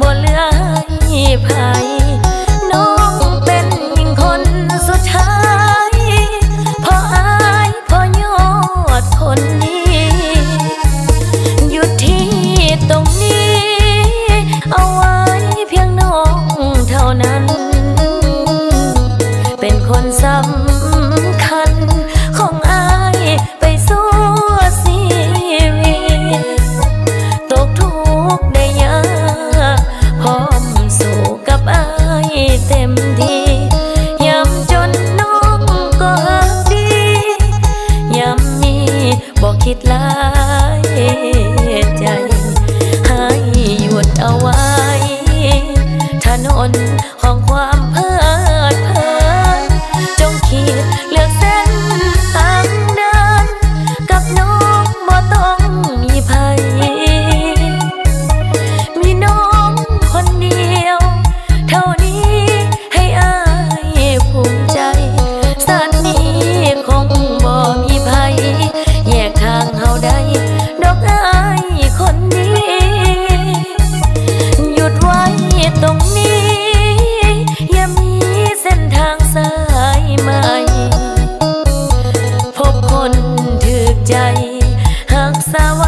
บ่เหลือให้ภัย หั